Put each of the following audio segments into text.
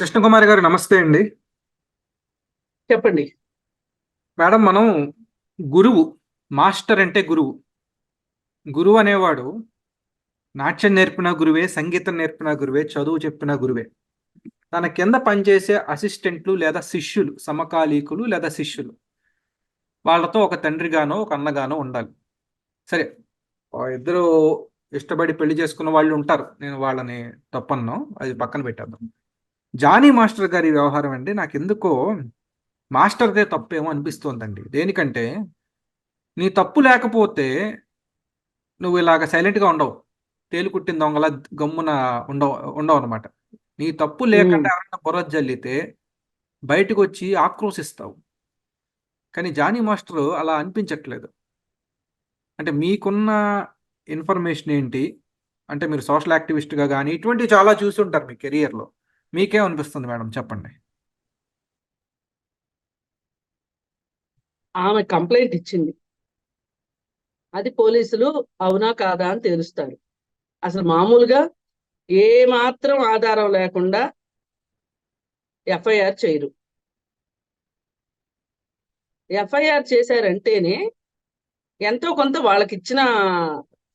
కృష్ణకుమారి గారు నమస్తే అండి. చెప్పండి. మేడం మనం గురువు మాస్టర్ అంటే గురువు. గురువు అనేవాడు నాట్యం నేర్పిన గురువే సంగీతం నేర్పిన గురువే చదువు చెప్పిన గురువే. తన కింద పనిచేసే అసిస్టెంట్లు లేదా శిష్యులు సమకాలీకులు లేదా శిష్యులు. వాళ్ళతో ఒక తండ్రిగానో ఒక అన్నగానో ఉండాలి. సరే ఇద్దరు ఇష్టపడి పెళ్ళి చేసుకున్న వాళ్ళు ఉంటారు. నేను వాళ్ళని తప్పను. అది పక్కన పెట్టేద్దాం. జానీ మాస్టర్ గారి వ్యవహారం అండి. నాకు ఎందుకో మాస్టర్దే తప్పేమో అనిపిస్తోందండి. దేనికంటే నీ తప్పు లేకపోతే నువ్వు ఇలాగ సైలెంట్గా ఉండవు. తేలుకుట్టిన దొంగల గమ్మున ఉండవు ఉండవు అనమాట నీ తప్పు లేకుండా ఎవరైనా బుర్ర జల్లితే బయటకు వచ్చి ఆక్రోశిస్తావు. కానీ జానీ మాస్టర్ అలా అనిపించట్లేదు. అంటే మీకున్న ఇన్ఫర్మేషన్ ఏంటి? అంటే మీరు సోషల్ యాక్టివిస్ట్గా కానీ ఇటువంటివి చాలా చూసి ఉంటారు మీ కెరియర్లో. మీకేమనిపిస్తుంది మేడం? చెప్పండి. ఆమె కంప్లైంట్ ఇచ్చింది. అది పోలీసులు అవునా కాదా అని తెలుస్తారు అసలు మామూలుగా ఏ మాత్రం ఆధారం లేకుండా ఎఫ్ఐఆర్ చేయరు. ఎఫ్ఐఆర్ చేశారంటేనే ఎంతో కొంత వాళ్ళకి ఇచ్చిన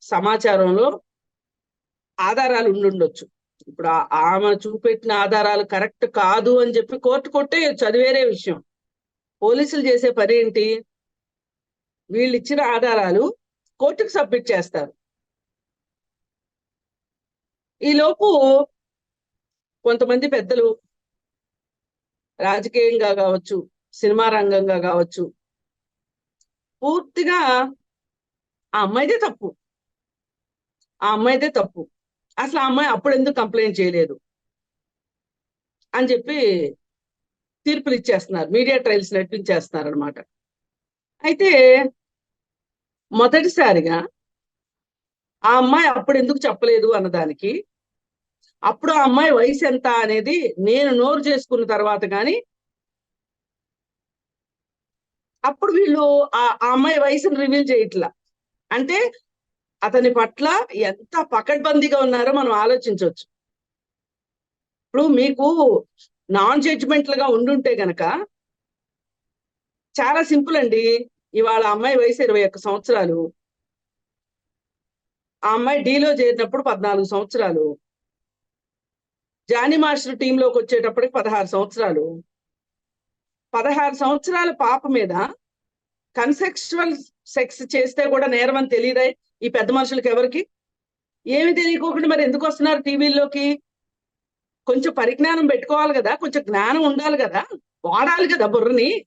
సమాచారంలో ఆధారాలు ఉండుండొచ్చు. ఇప్పుడు ఆమె చూపెట్టిన ఆధారాలు కరెక్ట్ కాదు అని చెప్పి కోర్టు కొట్టేయచ్చు అది వేరే విషయం. పోలీసులు చేసే పని ఏంటి? వీళ్ళు ఇచ్చిన ఆధారాలు కోర్టుకు సబ్మిట్ చేస్తారు. ఈలోపు కొంతమంది పెద్దలు రాజకీయంగా కావచ్చు సినిమా రంగంగా కావచ్చు పూర్తిగా ఆ అమ్మాయిదే తప్పు. ఆ అమ్మాయిదే తప్పు. అసలు ఆ అమ్మాయి అప్పుడు ఎందుకు కంప్లైంట్ చేయలేదు? అని చెప్పి తీర్పులు ఇచ్చేస్తున్నారు. మీడియా ట్రయల్స్ నడిపించేస్తున్నారు అనమాట అయితే మొదటిసారిగా ఆ అమ్మాయి అప్పుడు ఎందుకు చెప్పలేదు అన్నదానికి? అప్పుడు ఆ అమ్మాయి వయసు ఎంత అనేది నేను నోరు చేసుకున్న తర్వాత కానీ అప్పుడు వీళ్ళు ఆ అమ్మాయి వయసును రివీల్ చేయట్లా. అంటే అతని పట్ల ఎంత పకడ్బందీగా ఉన్నారో మనం ఆలోచించవచ్చు. ఇప్పుడు మీకు నాన్ జడ్జిమెంటల్గా ఉండుంటే గనక చాలా సింపుల్ అండి. ఇవాళ అమ్మాయి వయసు ఇరవై ఒక్క సంవత్సరాలు. ఆ అమ్మాయి డీలో చేరినప్పుడు పద్నాలుగు సంవత్సరాలు. జానీ మాస్టర్ టీంలోకి వచ్చేటప్పటికి పదహారు సంవత్సరాలు. పదహారు సంవత్సరాల పాప మీద కన్సెక్చువల్ సెక్స్ చేస్తే కూడా నేరం అని తెలియదే ఈ పెద్ద మనుషులకి ఎవరికి? ఏమి తెలియకోకుండా మరి ఎందుకు వస్తున్నారు టీవీల్లోకి? కొంచెం పరిజ్ఞానం పెట్టుకోవాలి కదా కొంచెం జ్ఞానం ఉండాలి కదా వాడాలి కదా బుర్రని.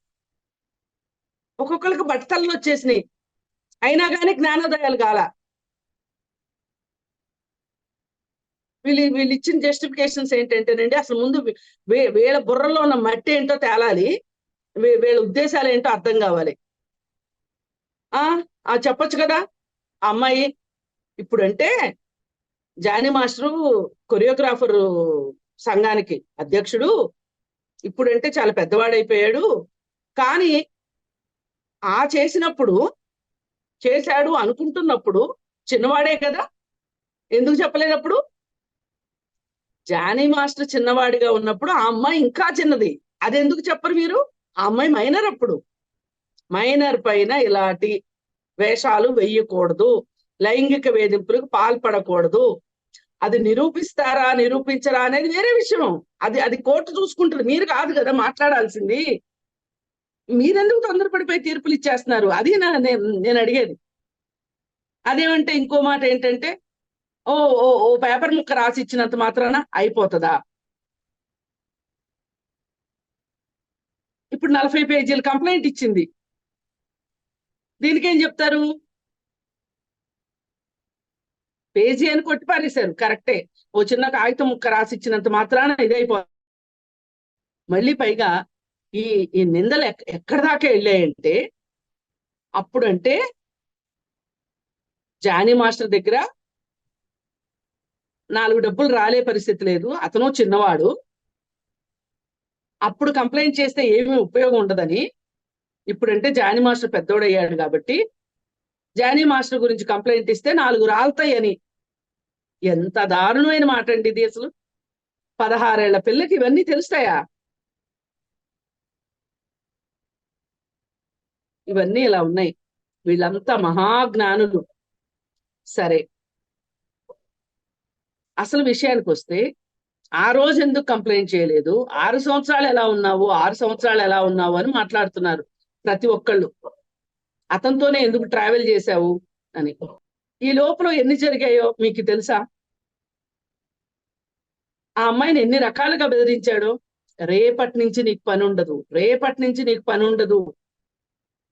ఒక్కొక్కరికి బట్టతల్లో వచ్చేసినాయి. అయినా కానీ జ్ఞానోదయాలు కాల. వీళ్ళు వీళ్ళు ఇచ్చిన జస్టిఫికేషన్స్ ఏంటంటేనండి అసలు ముందు వీళ్ళ బుర్రలో ఉన్న మట్టి ఏంటో తేలాలి. వీళ్ళ ఉద్దేశాలు ఏంటో అర్థం కావాలి. ఆ ఆ చెప్పొచ్చు కదా? అమ్మాయి అమ్మాయి ఇప్పుడంటే జానీ మాస్టరు కొరియోగ్రాఫర్ సంఘానికి అధ్యక్షుడు. ఇప్పుడంటే చాలా పెద్దవాడైపోయాడు. కానీ ఆ చేసినప్పుడు చేశాడు అనుకుంటున్నప్పుడు చిన్నవాడే కదా? ఎందుకు చెప్పలేనప్పుడు? జానీ మాస్టర్ చిన్నవాడిగా ఉన్నప్పుడు ఆ అమ్మాయి ఇంకా చిన్నది. అది ఎందుకు చెప్పరు మీరు? ఆ అమ్మాయి మైనర్ అప్పుడు. మైనర్ పైన ఇలాంటి వేషాలు వెయ్యకూడదు లైంగిక వేధింపులకు పాల్పడకూడదు. అది నిరూపిస్తారా నిరూపించరా అనేది వేరే విషయం. అది అది కోర్టు చూసుకుంటారు మీరు కాదు కదా మాట్లాడాల్సింది. మీరెందుకు తొందరపడిపోయి తీర్పులు ఇచ్చేస్తున్నారు? అది నా నేను నేను అడిగేది. అదేమంటే ఇంకో మాట ఏంటంటే ఓ ఓ ఓ పేపర్ ముక్క రాసి ఇచ్చినంత మాత్రాన అయిపోతుందా? ఇప్పుడు నలభై పేజీలు కంప్లైంట్ ఇచ్చింది. దీనికి ఏం చెప్తారు? పేజీ అని కొట్టి పారేశారు కరెక్టే. ఓ చిన్న కాగితం ముక్క రాసి ఇచ్చినంత మాత్రాన ఇదైపో మళ్ళీ పైగా ఈ ఈ నిందలు ఎక్కడి దాకా వెళ్ళాయంటే అప్పుడంటే జానీ మాస్టర్ దగ్గర నాలుగు డబ్బులు రాలే పరిస్థితి లేదు అతను చిన్నవాడు. అప్పుడు కంప్లైంట్ చేస్తే ఏమీ ఉపయోగం ఉండదని ఇప్పుడంటే జానీ మాస్టర్ పెద్దోడయ్యాడు కాబట్టి జానీ మాస్టర్ గురించి కంప్లైంట్ ఇస్తే నాలుగు రాలుతాయని. ఎంత దారుణమైన మాట అండి ఇది అసలు. పదహారేళ్ళ పిల్లకి ఇవన్నీ తెలుస్తాయా? ఇవన్నీ ఇలా ఉన్నాయి. వీళ్ళంతా మహాజ్ఞానులు. సరే. అసలు విషయానికి వస్తే ఆ రోజు ఎందుకు కంప్లైంట్ చేయలేదు? ఆరు సంవత్సరాలు ఎలా ఉన్నావు? ఆరు సంవత్సరాలు ఎలా ఉన్నావు అని మాట్లాడుతున్నారు. ప్రతి ఒక్కళ్ళు. అతనితోనే ఎందుకు ట్రావెల్ చేశావు అని. ఈ లోపల ఎన్ని జరిగాయో మీకు తెలుసా? ఆ అమ్మాయిని ఎన్ని రకాలుగా బెదిరించాడో? రేపటి నుంచి నీకు పని ఉండదు. రేపటి నుంచి నీకు పని ఉండదు.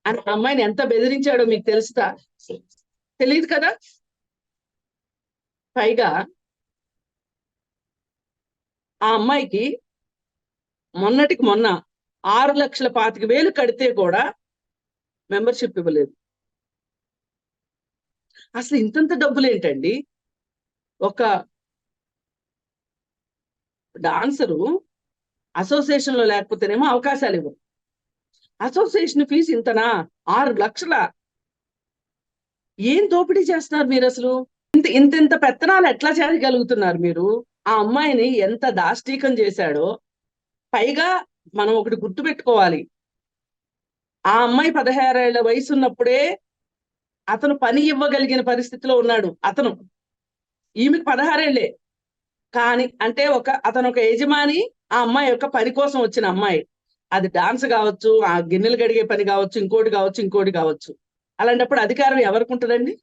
అని అమ్మాయిని ఎంత బెదిరించాడో మీకు తెలుస్తా తెలియదు కదా? పైగా ఆ అమ్మాయికి మొన్నటికి మొన్న ఆరు లక్షల పాతిక వేలు కడితే కూడా మెంబర్షిప్ ఇవ్వలేదు. అసలు ఇంతంత డబ్బులు ఏంటండి ఒక డాన్సరు అసోసియేషన్లో లేకపోతేనేమో అవకాశాలు ఇవ్వరు అసోసియేషన్ ఫీజు ఇంతనా? ఆరు లక్షల. ఏం దోపిడీ చేస్తున్నారు మీరు అసలు ఇంత ఇంత ఇంత పెత్తనాలు ఎట్లా చేయగలుగుతున్నారు మీరు? ఆ అమ్మాయిని ఎంత దాష్టీకం చేశాడో పైగా మనం ఒకటి గుర్తు పెట్టుకోవాలి ఆ అమ్మాయి పదహారేళ్ళ వయసు ఉన్నప్పుడే అతను పని ఇవ్వగలిగిన పరిస్థితిలో ఉన్నాడు. అతను ఈమెకి పదహారేళ్ళే. కానీ అంటే ఒక అతను ఒక యజమాని ఆ అమ్మాయి యొక్క పని కోసం వచ్చిన అమ్మాయి. అది డాన్స్ కావచ్చు ఆ గిన్నెలు గడిగే పని కావచ్చు ఇంకోటి కావచ్చు ఇంకోటి కావచ్చు. అలాంటప్పుడు అధికారం ఎవరికి ఉంటుందండి?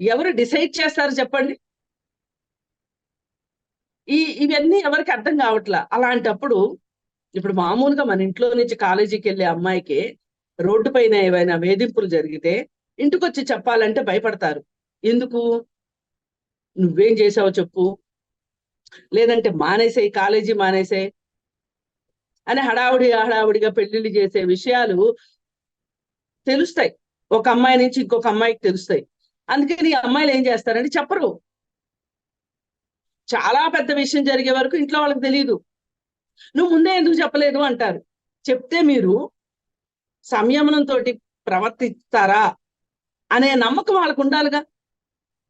ఎవరు డిసైడ్ చేస్తారు చెప్పండి? ఈ ఇవన్నీ ఎవరికి అర్థం కావట్లా? అలాంటప్పుడు ఇప్పుడు మామూలుగా మన ఇంట్లో నుంచి కాలేజీకి వెళ్ళే అమ్మాయికి రోడ్డు పైన ఏవైనా వేధింపులు జరిగితే ఇంటికి వచ్చి చెప్పాలంటే భయపడతారు. ఎందుకు? నువ్వేం చేసావో చెప్పు. లేదంటే మానేసేయి కాలేజీ మానేసేయి అని హడావుడి హడావుడిగా పెళ్ళిళ్ళు చేసే విషయాలు తెలుస్తాయి. ఒక అమ్మాయి నుంచి ఇంకొక అమ్మాయికి తెలుస్తాయి. అందుకని నీ అమ్మాయిలు ఏం చేస్తారంటే చెప్పరు. చాలా పెద్ద విషయం జరిగే వరకు ఇంట్లో వాళ్ళకి తెలియదు. నువ్వు ముందే ఎందుకు చెప్పలేదు అంటారు. చెప్తే మీరు సంయమనంతో ప్రవర్తిస్తారా అనే నమ్మకం వాళ్ళకు ఉండాలిగా.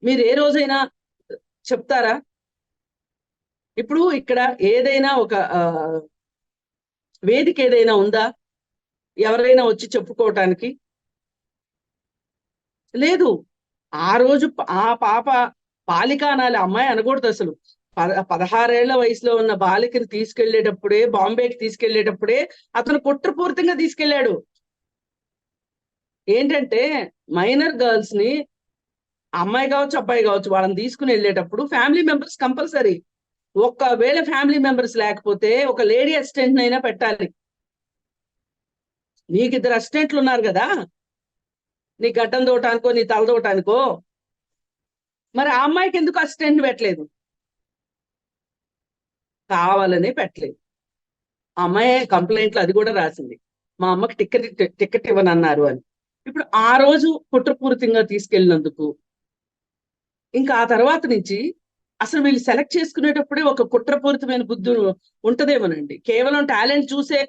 మీరు ఏ రోజైనా చెప్తారా? ఇప్పుడు ఇక్కడ ఏదైనా ఒక ఆ, వేదిక ఏదైనా ఉందా? ఎవరైనా వచ్చి చెప్పుకోవటానికి? లేదు. ఆ రోజు ఆ పాప బాలిక అనాలి అమ్మాయి అనకూడదు అసలు. పదహారేళ్ళ వయసులో ఉన్న బాలికని తీసుకెళ్ళేటప్పుడే బాంబేకి తీసుకెళ్ళేటప్పుడే అతను కుట్రపూరితంగా తీసుకెళ్ళాడు ఏంటంటే మైనర్ గర్ల్స్ని అమ్మాయి కావచ్చు అబ్బాయి కావచ్చు వాళ్ళని తీసుకుని వెళ్ళేటప్పుడు ఫ్యామిలీ మెంబర్స్ కంపల్సరీ ఒక్కవేళ ఫ్యామిలీ మెంబర్స్ లేకపోతే ఒక లేడీ అసిస్టెంట్ అయినా పెట్టాలి. నీకు ఇద్దరు అసిస్టెంట్లు ఉన్నారు కదా? నీ గడ్డం దోటానికో నీ తల దోటానికో మరి ఆ అమ్మాయికి ఎందుకు అసిస్టెంట్ పెట్టలేదు? కావాలనే పెట్టలేదు. ఆ అమ్మాయి కంప్లైంట్లు అది కూడా రాసింది. మా అమ్మకి టికెట్ టికెట్ ఇవ్వనన్నారు అని. ఇప్పుడు ఆ రోజు కుట్రపూరితంగా తీసుకెళ్ళినందుకు ఇంకా ఆ తర్వాత నుంచి అసలు వీళ్ళు సెలెక్ట్ చేసుకునేటప్పుడే ఒక కుట్రపూరితమైన బుద్ధి ఉంటదేమోనండి. కేవలం టాలెంట్ చూసే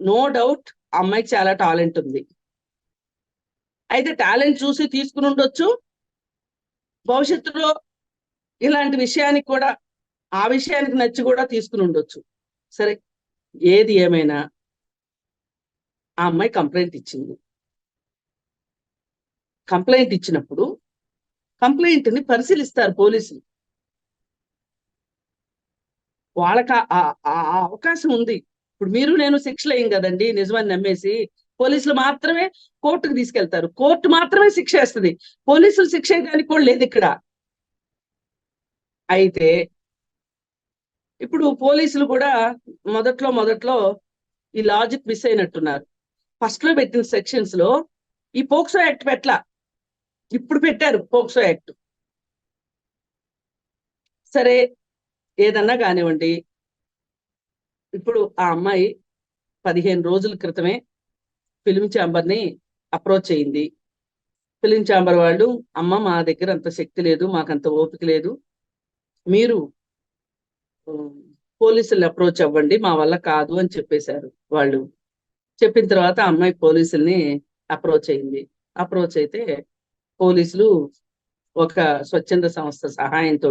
నో డౌట్ అమ్మాయికి చాలా టాలెంట్ ఉంది. అయితే టాలెంట్ చూసి తీసుకుని ఉండొచ్చు. భవిష్యత్తులో ఇలాంటి విషయానికి కూడా ఆ విషయానికి నచ్చి కూడా తీసుకుని ఉండొచ్చు. సరే ఏది ఏమైనా ఆ అమ్మాయి కంప్లైంట్ ఇచ్చింది. కంప్లైంట్ ఇచ్చినప్పుడు కంప్లైంట్ని పరిశీలిస్తారు పోలీసులు. వాళ్ళకి ఆ- ఆ ఆ అవకాశం ఉంది. ఇప్పుడు మీరు నేను శిక్షలు అయ్యం కదండి నిజమని నమ్మేసి పోలీసులు మాత్రమే కోర్టుకు తీసుకెళ్తారు. కోర్టు మాత్రమే శిక్ష వేస్తుంది. పోలీసులు శిక్ష వేయడానికి కూడా లేదు ఇక్కడ. అయితే ఇప్పుడు పోలీసులు కూడా మొదట్లో మొదట్లో ఈ లాజిక్ మిస్ అయినట్టున్నారు. ఫస్ట్లో పెట్టిన సెక్షన్స్లో ఈ పోక్సో యాక్ట్ పెట్టలా ఇప్పుడు పెట్టారు పోక్సో యాక్ట్. సరే ఏదన్నా కానివ్వండి. ఇప్పుడు ఆ అమ్మాయి పదిహేను రోజుల క్రితమే ఫిలిం ఛాంబర్ని అప్రోచ్ అయింది. ఫిలిం ఛాంబర్ వాళ్ళు అమ్మ మా దగ్గర అంత శక్తి లేదు మాకంత ఓపిక లేదు. మీరు పోలీసులు అప్రోచ్ అవ్వండి మా వల్ల కాదు అని చెప్పేశారు వాళ్ళు. చెప్పిన తర్వాత అమ్మాయి పోలీసుల్ని అప్రోచ్ అయింది. అప్రోచ్ అయితే పోలీసులు ఒక స్వచ్ఛంద సంస్థ సహాయంతో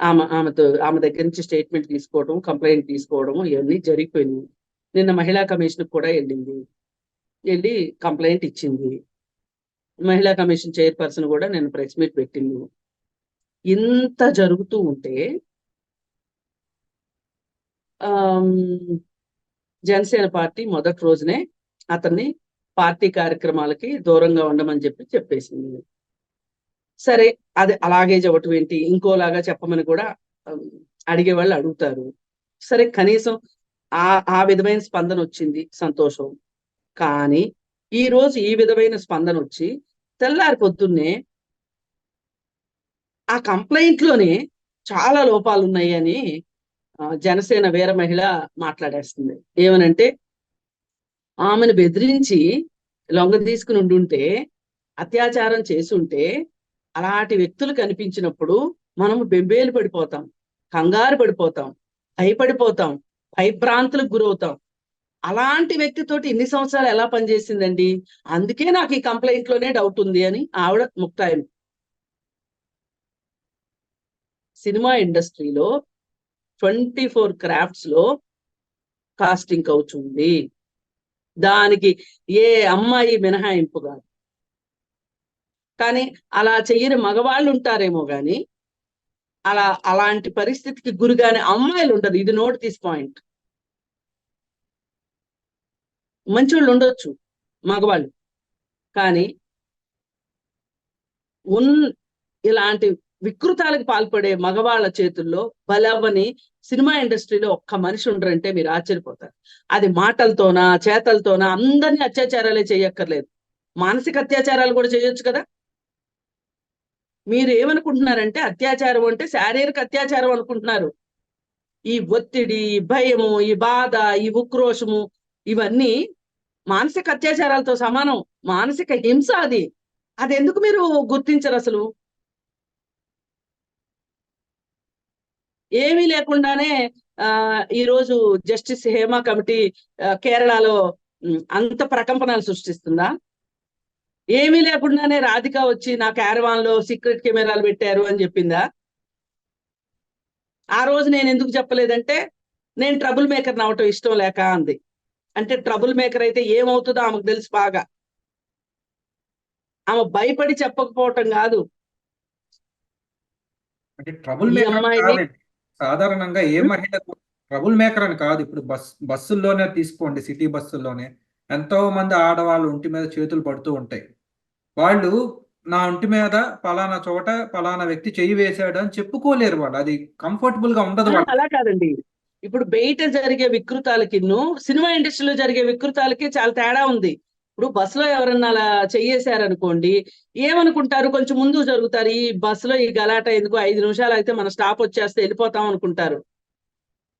ఆమె ఆమెతో ఆమె దగ్గర నుంచి స్టేట్మెంట్ తీసుకోవడం కంప్లైంట్ తీసుకోవడం ఇవన్నీ జరిగిపోయినాయి. నిన్న మహిళా కమిషన్ కూడా వెళ్ళింది. వెళ్ళి కంప్లైంట్ ఇచ్చింది. మహిళా కమిషన్ చైర్పర్సన్ కూడా నేను ప్రెస్ మీట్ పెట్టింది. ఇంత జరుగుతూ ఉంటే జనసేన పార్టీ మొదటి రోజునే అతన్ని పార్టీ కార్యక్రమాలకి దూరంగా ఉండమని చెప్పి చెప్పేసింది. సరే అది అలాగే చెప్పటం ఏంటి? ఇంకోలాగా చెప్పమని కూడా అడిగే వాళ్ళు అడుగుతారు. సరే కనీసం ఆ ఆ విధమైన స్పందన వచ్చింది సంతోషం. కానీ ఈ రోజు ఈ విధమైన స్పందన వచ్చి తెల్లారి పొద్దున్నే ఆ కంప్లైంట్లోనే చాలా లోపాలు ఉన్నాయి అని జనసేన వీర మహిళ మాట్లాడేస్తుంది. ఏమనంటే ఆమెను బెదిరించి లొంగ తీసుకుని ఉండుంటే అత్యాచారం చేసుంటే అలాంటి వ్యక్తులు కనిపించినప్పుడు మనము బెంబేలు పడిపోతాం కంగారు పడిపోతాం భయపడిపోతాం భయభ్రాంతులకు గురవుతాం. అలాంటి వ్యక్తితోటి ఇన్ని సంవత్సరాలు ఎలా పనిచేసిందండి? అందుకే నాకు ఈ కంప్లైంట్లోనే డౌట్ ఉంది అని ఆవిడ ముక్తాయం సినిమా ఇండస్ట్రీలో ట్వంటీ ఫోర్ క్రాఫ్ట్స్లో కాస్టింగ్ కౌచ్ ఉంది. దానికి ఏ అమ్మాయి మినహాయింపు కాదు. కానీ అలా చెయ్యని మగవాళ్ళు ఉంటారేమో గాని అలా అలాంటి పరిస్థితికి గురిగానే అమ్మాయిలు ఉండదు. ఇది నోట్ దిస్ పాయింట్. మంచోళ్ళు ఉండొచ్చు మగవాళ్ళు. కానీ ఉన్ ఇలాంటి వికృతాలకు పాల్పడే మగవాళ్ళ చేతుల్లో బలవని సినిమా ఇండస్ట్రీలో ఒక్క మనిషి ఉండరంటే మీరు ఆశ్చర్యపోతారు. అది మాటలతోనా చేతలతోనా అందరినీ అత్యాచారాలే చేయక్కర్లేదు. మానసిక అత్యాచారాలు కూడా చేయొచ్చు కదా? మీరు ఏమనుకుంటున్నారంటే అత్యాచారం అంటే శారీరక అత్యాచారం అనుకుంటున్నారు. ఈ ఒత్తిడి ఈ భయము ఈ బాధ ఈ ఉక్రోషము ఇవన్నీ మానసిక అత్యాచారాలతో సమానం. మానసిక హింస అది. అది ఎందుకు మీరు గుర్తించరు అసలు ఏమీ లేకుండానే ఆ ఈ రోజు జస్టిస్ హేమ కమిటీ కేరళలో అంత ప్రకంపనలు సృష్టిస్తుందా? ఏమీ లేకుండానే రాధిక వచ్చి నా క్యారవాన్లో సీక్రెట్ కెమెరాలు పెట్టారు అని చెప్పిందా? ఆ రోజు నేను ఎందుకు చెప్పలేదంటే నేను ట్రబుల్ మేకర్ అవటం ఇష్టం లేక అంది. అంటే ట్రబుల్ మేకర్ అయితే ఏమవుతుందో ఆమెకు తెలుసు బాగా. ఆమె భయపడి చెప్పకపోవటం కాదు. అంటే ట్రబుల్ మేకర్ సాధారణంగా ఏ మహిళ ట్రబుల్ మేకర్ అని కాదు. ఇప్పుడు బస్ బస్సుల్లోనే తీసుకోండి సిటీ బస్సుల్లోనే. ఎంతో మంది ఆడవాళ్ళు ఒంటి మీద చేతులు పడుతూ ఉంటాయి. వాళ్ళు నా ఒంటి మీద పలానా చోట పలానా వ్యక్తి చెయ్యి వేశాడు అని చెప్పుకోలేరు వాళ్ళు. అది కంఫర్టబుల్గా ఉండదు అలా కాదండి. ఇప్పుడు బయట జరిగే వికృతాలకి సినిమా ఇండస్ట్రీలో జరిగే వికృతాలకి చాలా తేడా ఉంది. ఇప్పుడు బస్సులో ఎవరన్నా అలా చెయ్యేశారనుకోండి ఏమనుకుంటారు? కొంచెం ముందు జరుగుతారు. ఈ బస్సులో ఈ గలాట ఎందుకు? ఐదు నిమిషాలు అయితే మన స్టాప్ వచ్చేస్తే వెళ్ళిపోతాం అనుకుంటారు.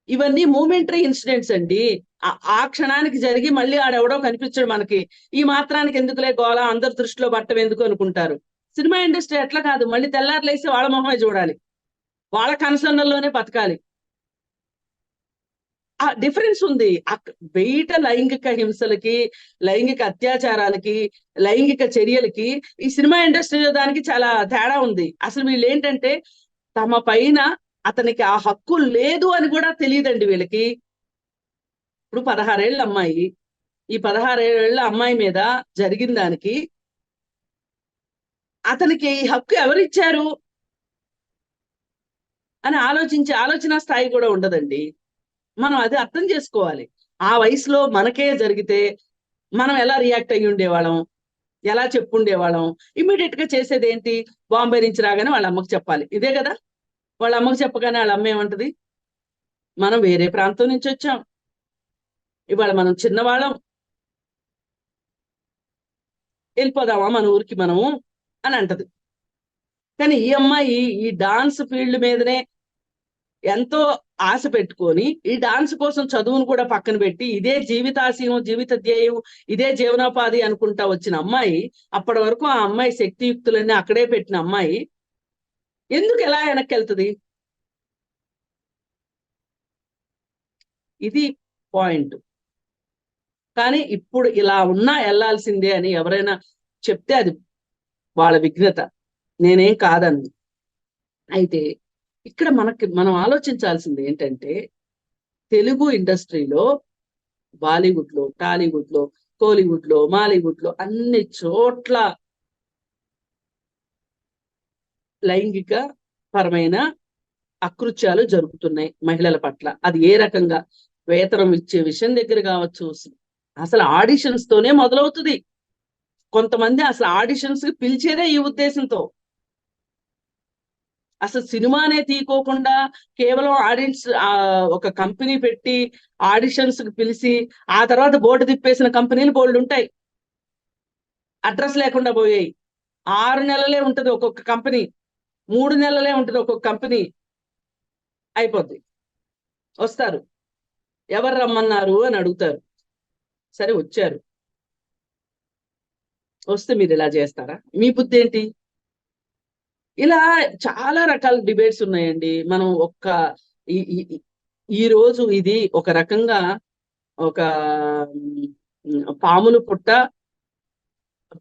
ఇవన్నీ మూమెంటరీ ఇన్సిడెంట్స్ అండి. ఆ- క్షణానికి జరిగి మళ్ళీ ఆడెవడో కనిపించడు మనకి. ఈ మాత్రానికి ఎందుకులే గోళ అందరి దృష్టిలో పట్టం ఎందుకు అనుకుంటారు? సినిమా ఇండస్ట్రీ ఎట్లా కాదు. మళ్ళీ తెల్లారులేసి వాళ్ళ మొహమే చూడాలి. వాళ్ళ కన్సర్న్లలోనే బతకాలి. ఆ డిఫరెన్స్ ఉంది. బయట లైంగిక హింసలకి లైంగిక అత్యాచారాలకి లైంగిక చర్యలకి ఈ సినిమా ఇండస్ట్రీలో దానికి చాలా తేడా ఉంది. అసలు వీళ్ళు ఏంటంటే తమ పైన అతనికి ఆ హక్కు లేదు అని కూడా తెలియదండి వీళ్ళకి. ఇప్పుడు పదహారేళ్ళ అమ్మాయి. ఈ పదహారేళ్ళ అమ్మాయి మీద జరిగిన దానికి అతనికి ఈ హక్కు ఎవరిచ్చారు? అని ఆలోచించే ఆలోచన స్థాయి కూడా ఉండదండి. మనం అది అర్థం చేసుకోవాలి. ఆ వయసులో మనకే జరిగితే మనం ఎలా రియాక్ట్ అయ్యి ఉండేవాళ్ళం? ఎలా చెప్పుండేవాళ్ళం? ఇమీడియట్గా చేసేది ఏంటి బాంబే నుంచి రాగానే వాళ్ళ అమ్మకి చెప్పాలి. ఇదే కదా? వాళ్ళ అమ్మకి చెప్పగానే వాళ్ళ అమ్మ ఏమంటది? మనం వేరే ప్రాంతం నుంచి వచ్చాం. ఇవాళ మనం చిన్నవాళ్ళం. వెళ్ళిపోదామా మన ఊరికి మనము? అని అంటది. కానీ ఈ అమ్మాయి ఈ డాన్స్ ఫీల్డ్ మీదనే ఎంతో ఆశ పెట్టుకొని ఈ డాన్స్ కోసం చదువును కూడా పక్కన పెట్టి ఇదే జీవితాశయం జీవిత ధ్యేయం ఇదే జీవనోపాధి అనుకుంటా వచ్చిన అమ్మాయి అప్పటి వరకు ఆ అమ్మాయి శక్తియుక్తులన్నీ అక్కడే పెట్టిన అమ్మాయి ఎందుకు ఎలా వెనక్కి వెళ్తుంది ఇది పాయింట్. కానీ ఇప్పుడు ఇలా ఉన్నా వెళ్ళాల్సిందే అని ఎవరైనా చెప్తే అది వాళ్ళ విఘ్నత. నేనేం కాదని అయితే ఇక్కడ మనకి మనం ఆలోచించాల్సింది ఏంటంటే తెలుగు ఇండస్ట్రీలో బాలీవుడ్లో టాలీవుడ్లో కోలీవుడ్లో మాలీవుడ్లో అన్ని చోట్ల లైంగిక పరమైన అకృత్యాలు జరుగుతున్నాయి మహిళల పట్ల. అది ఏ రకంగా? వేతనం ఇచ్చే విషయం దగ్గర కావచ్చు. అసలు ఆడిషన్స్ తోనే మొదలవుతుంది. కొంతమంది అసలు ఆడిషన్స్కి పిలిచేదే ఈ ఉద్దేశంతో. అసలు సినిమానే తీకోకుండా కేవలం ఆడియన్స్ ఒక కంపెనీ పెట్టి ఆడిషన్స్కి పిలిచి ఆ తర్వాత బోర్డు తిప్పేసిన కంపెనీలు బోర్డు ఉంటాయి. అడ్రస్ లేకుండా పోయాయి. ఆరు నెలలే ఉంటది ఒక్కొక్క కంపెనీ. మూడు నెలలే ఉంటది ఒక్కొక్క కంపెనీ. అయిపోద్ది. వస్తారు. ఎవరు రమ్మన్నారు అని అడుగుతారు. సరే వచ్చారు. వస్తే మీరు ఇలా చేస్తారా? మీ బుద్ధి ఏంటి? ఇలా చాలా రకాల డిబేట్స్ ఉన్నాయండి. మనం ఒక్క ఈ- రోజు ఇది ఒక రకంగా ఒక పామును పుట్ట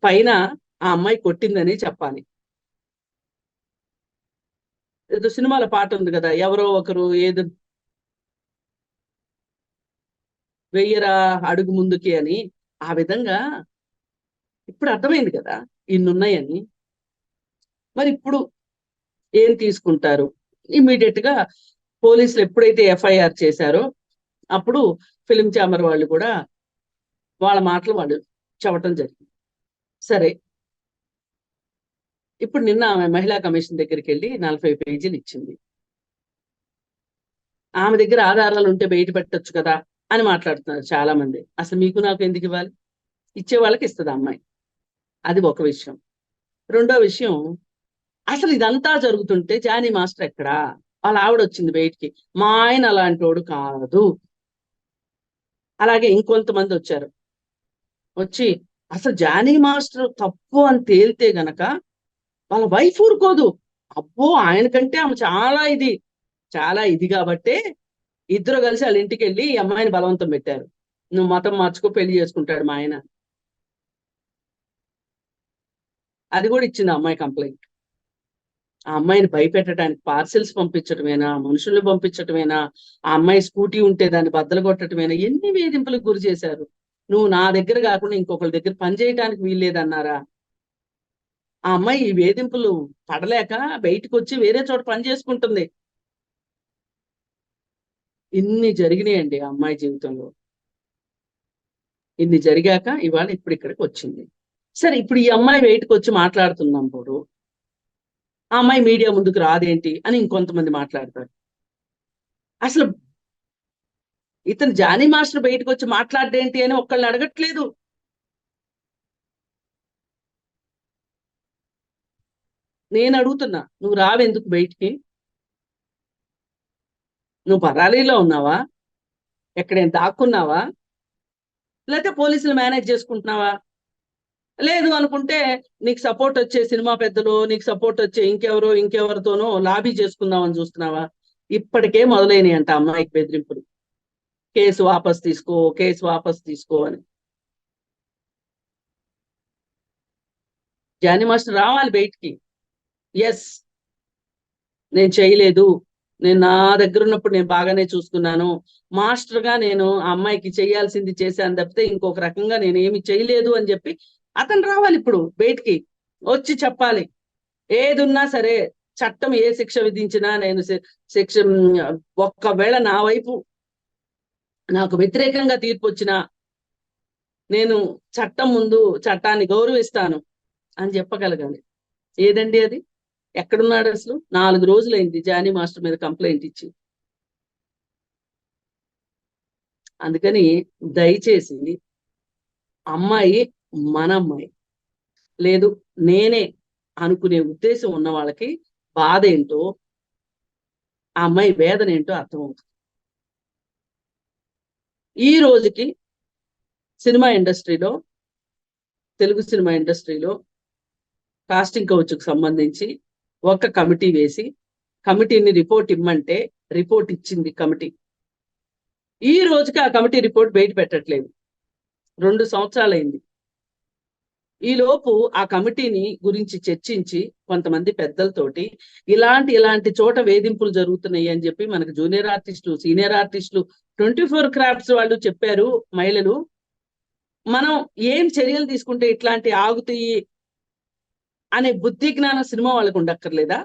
పైన ఆ అమ్మాయి కొట్టిందని చెప్పాలి. ఏదో సినిమాల పాట ఉంది కదా ఎవరో ఒకరు ఏదో వెయ్యరా అడుగు ముందుకి అని ఆ విధంగా ఇప్పుడు అర్థమైంది కదా ఇన్నున్నాయని. మరి ఇప్పుడు ఏం తీసుకుంటారు? ఇమీడియట్గా పోలీసులు ఎప్పుడైతే ఎఫ్ఐఆర్ చేశారో అప్పుడు ఫిలిం చామర్ వాళ్ళు కూడా వాళ్ళ మాటలు వాళ్ళు చెప్పటం జరిగింది. సరే. ఇప్పుడు నిన్న ఆమె మహిళా కమిషన్ దగ్గరికి వెళ్ళి నలభై పేజీలు ఇచ్చింది. ఆమె దగ్గర ఆధారాలు ఉంటే బయట పెట్టొచ్చు కదా అని మాట్లాడుతున్నారు చాలా మంది అసలు మీకు నాకు ఎందుకు ఇవ్వాలి? ఇచ్చే వాళ్ళకి ఇస్తుంది అమ్మాయి. అది ఒక విషయం. రెండో విషయం అసలు ఇదంతా జరుగుతుంటే జానీ మాస్టర్ ఎక్కడా? వాళ్ళ ఆవిడ వచ్చింది బయటికి. మా ఆయన అలాంటి వాడు కాదు. అలాగే ఇంకొంతమంది వచ్చారు. వచ్చి అసలు జానీ మాస్టర్ తప్పు అని తేలితే గనక వాళ్ళ వైఫ్ ఊరుకోదు. అబ్బో ఆయన కంటే ఆమె చాలా ఇది చాలా ఇది కాబట్టే ఇద్దరు కలిసి వాళ్ళ ఇంటికి వెళ్ళి ఈ అమ్మాయిని బలవంతం పెట్టారు. నువ్వు మతం మార్చుకో పెళ్ళి చేసుకుంటాడు మా ఆయన. అది కూడా ఇచ్చింది అమ్మాయి కంప్లైంట్. ఆ అమ్మాయిని భయపెట్టడానికి పార్సిల్స్ పంపించటమేనా మనుషుల్ని పంపించటమేనా ఆ అమ్మాయి స్కూటీ ఉంటే దాన్ని బద్దలు కొట్టటమేనా ఎన్ని వేధింపులకు గురి చేశారు? నువ్వు నా దగ్గర కాకుండా ఇంకొకరి దగ్గర పనిచేయటానికి వీల్లేదన్నారా? ఆ అమ్మాయి ఈ వేధింపులు పడలేక బయటకు వచ్చి వేరే చోట పని చేసుకుంటుంది. ఇన్ని జరిగినాయండి ఆ అమ్మాయి జీవితంలో. ఇన్ని జరిగాక ఇవాళ ఇప్పుడు ఇక్కడికి వచ్చింది. సరే ఇప్పుడు ఈ అమ్మాయి బయటకు వచ్చి మాట్లాడుతున్నప్పుడు ఆ అమ్మాయి మీడియా ముందుకు రాదేంటి అని ఇంకొంతమంది మాట్లాడతారు. అసలు ఇతను జానీ మాస్టర్ బయటకు వచ్చి మాట్లాడేంటి అని ఒక్కళ్ళు అడగట్లేదు. నేను అడుగుతున్నా నువ్వు రావెందుకు బయటికి? నువ్వు పరారీలో ఉన్నావా? ఎక్కడైనా దాక్కున్నావా? లేకపోతే పోలీసులు మేనేజ్ చేసుకుంటున్నావా? లేదు అనుకుంటే నీకు సపోర్ట్ వచ్చే సినిమా పెద్దలు నీకు సపోర్ట్ వచ్చే ఇంకెవరో ఇంకెవరితోనో లాబీ చేసుకుందామని చూస్తున్నావా? ఇప్పటికే మొదలైనవి అంట అమ్మాయికి బెదిరింపులు. కేసు వాపస్ తీసుకో కేసు వాపస్ తీసుకో అని. జానీ మాస్టర్ రావాలి బయటికి. ఎస్ నేను చేయలేదు. నేను నా దగ్గర ఉన్నప్పుడు నేను బాగానే చూసుకున్నాను. మాస్టర్గా నేను ఆ అమ్మాయికి చేయాల్సింది చేశాను తప్పితే ఇంకొక రకంగా నేను ఏమి చేయలేదు అని చెప్పి అతను రావాలి ఇప్పుడు బయటికి వచ్చి చెప్పాలి. ఏది ఉన్నా సరే చట్టం ఏ శిక్ష విధించినా నేను శిక్ష ఒక్కవేళ నా వైపు నాకు వ్యతిరేకంగా తీర్పు వచ్చినా నేను చట్టం ముందు చట్టాన్ని గౌరవిస్తాను అని చెప్పగలగాలి. ఏదండి అది? ఎక్కడున్నాడు అసలు? నాలుగు రోజులైంది జానీ మాస్టర్ మీద కంప్లైంట్ ఇచ్చి. అందుకని దయచేసి అమ్మాయి మన అమ్మాయి లేదు నేనే అనుకునే ఉద్దేశం ఉన్న వాళ్ళకి బాధ ఏంటో ఆ అమ్మాయి వేదన ఏంటో అర్థమవుతుంది. ఈ రోజుకి సినిమా ఇండస్ట్రీలో తెలుగు సినిమా ఇండస్ట్రీలో కాస్టింగ్ కౌచ్కు సంబంధించి ఒక కమిటీ వేసి కమిటీని రిపోర్ట్ ఇమ్మంటే రిపోర్ట్ ఇచ్చింది కమిటీ. ఈ రోజుకి ఆ కమిటీ రిపోర్ట్ బయట పెట్టట్లేదు. రెండు సంవత్సరాలైంది. ఈ లోపు ఆ కమిటీని గురించి చర్చించి కొంతమంది పెద్దలతోటి ఇలాంటి ఇలాంటి చోట వేధింపులు జరుగుతున్నాయి అని చెప్పి మనకు జూనియర్ ఆర్టిస్టులు సీనియర్ ఆర్టిస్టులు ట్వంటీ ఫోర్ క్రాఫ్ట్స్ వాళ్ళు చెప్పారు మహిళలు. మనం ఏం చర్యలు తీసుకుంటే ఇట్లాంటి ఆగుతాయి అనే బుద్ధి జ్ఞానం సినిమా వాళ్ళకు ఉండక్కర్లేదా?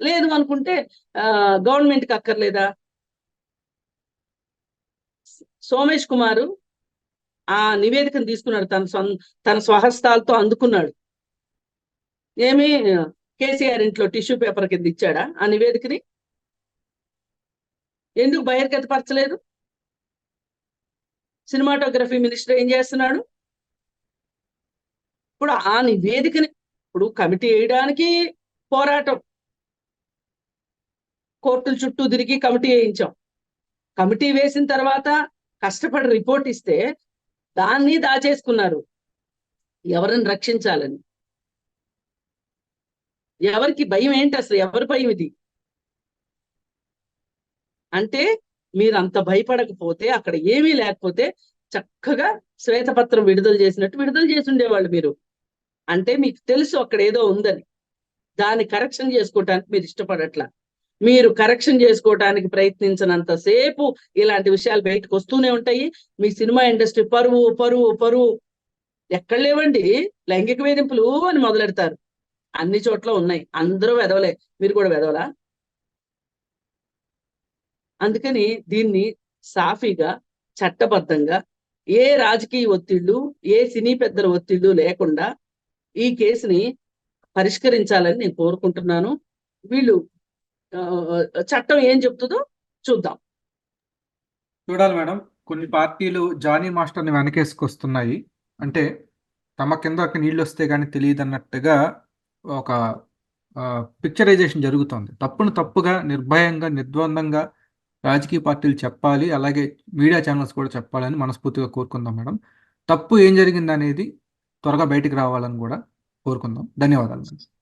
లేదు అనుకుంటే గవర్నమెంట్కి గవర్నమెంట్కి అక్కర్లేదా? సోమేష్ కుమారు ఆ నివేదికను తీసుకున్నాడు. తన తన స్వహస్తాలతో అందుకున్నాడు. ఏమి? కేసీఆర్ ఇంట్లో టిష్యూ పేపర్ కింద ఇచ్చాడా ఆ నివేదికని? ఎందుకు బహిర్గతపరచలేదు? సినిమాటోగ్రఫీ మినిస్టర్ ఏం చేస్తున్నాడు? ఇప్పుడు ఆ నివేదికని ఇప్పుడు కమిటీ వేయడానికి పోరాటం. కోర్టుల చుట్టూ తిరిగి కమిటీ వేయించాం. కమిటీ వేసిన తర్వాత కష్టపడి రిపోర్ట్ ఇస్తే దాన్ని దాచేసుకున్నారు. ఎవరిని రక్షించాలని? ఎవరికి భయం ఏంటి అసలు? ఎవరి భయం ఇది? అంటే మీరు అంత భయపడకపోతే అక్కడ ఏమీ లేకపోతే చక్కగా శ్వేతపత్రం విడుదల చేసినట్టు విడుదల చేసి ఉండేవాళ్ళు మీరు. అంటే మీకు తెలుసు అక్కడ ఏదో ఉందని. దాన్ని కరెక్షన్ చేసుకోవటానికి మీరు ఇష్టపడట్లా. మీరు కరెక్షన్ చేసుకోవటానికి ప్రయత్నించినంత సేపు ఇలాంటి విషయాలు బయటకు వస్తూనే ఉంటాయి. మీ సినిమా ఇండస్ట్రీ పరువు పరువు పరువు. ఎక్కడ లేవండి. లైంగిక వేధింపులు అని మొదలెడతారు. అన్ని చోట్ల ఉన్నాయి. అందరూ వెదవలే. మీరు కూడా వెదవలా? అందుకని దీన్ని సాఫీగా చట్టబద్ధంగా ఏ రాజకీయ ఒత్తిళ్ళు ఏ సినీ పెద్దల ఒత్తిళ్ళు లేకుండా ఈ కేసుని పరిష్కరించాలని నేను కోరుకుంటున్నాను. వీళ్ళు చట్టం ఏం చెప్తుందో చూద్దాం. చూడాలి మేడం. కొన్ని పార్టీలు జానీ మాస్టర్ని వెనకేసుకొస్తున్నాయి. అంటే తమ కిందకి నీళ్ళు వస్తే కానీ తెలియదు అన్నట్టుగా ఒక పిక్చరైజేషన్ జరుగుతోంది. తప్పును తప్పుగా నిర్భయంగా నిర్ద్వందంగా రాజకీయ పార్టీలు చెప్పాలి. అలాగే మీడియా ఛానల్స్ కూడా చెప్పాలని మనస్ఫూర్తిగా కోరుకుందాం మేడం. తప్పు ఏం జరిగింది అనేది త్వరగా బయటికి రావాలని కూడా కోరుకుందాం. ధన్యవాదాలు. మేడం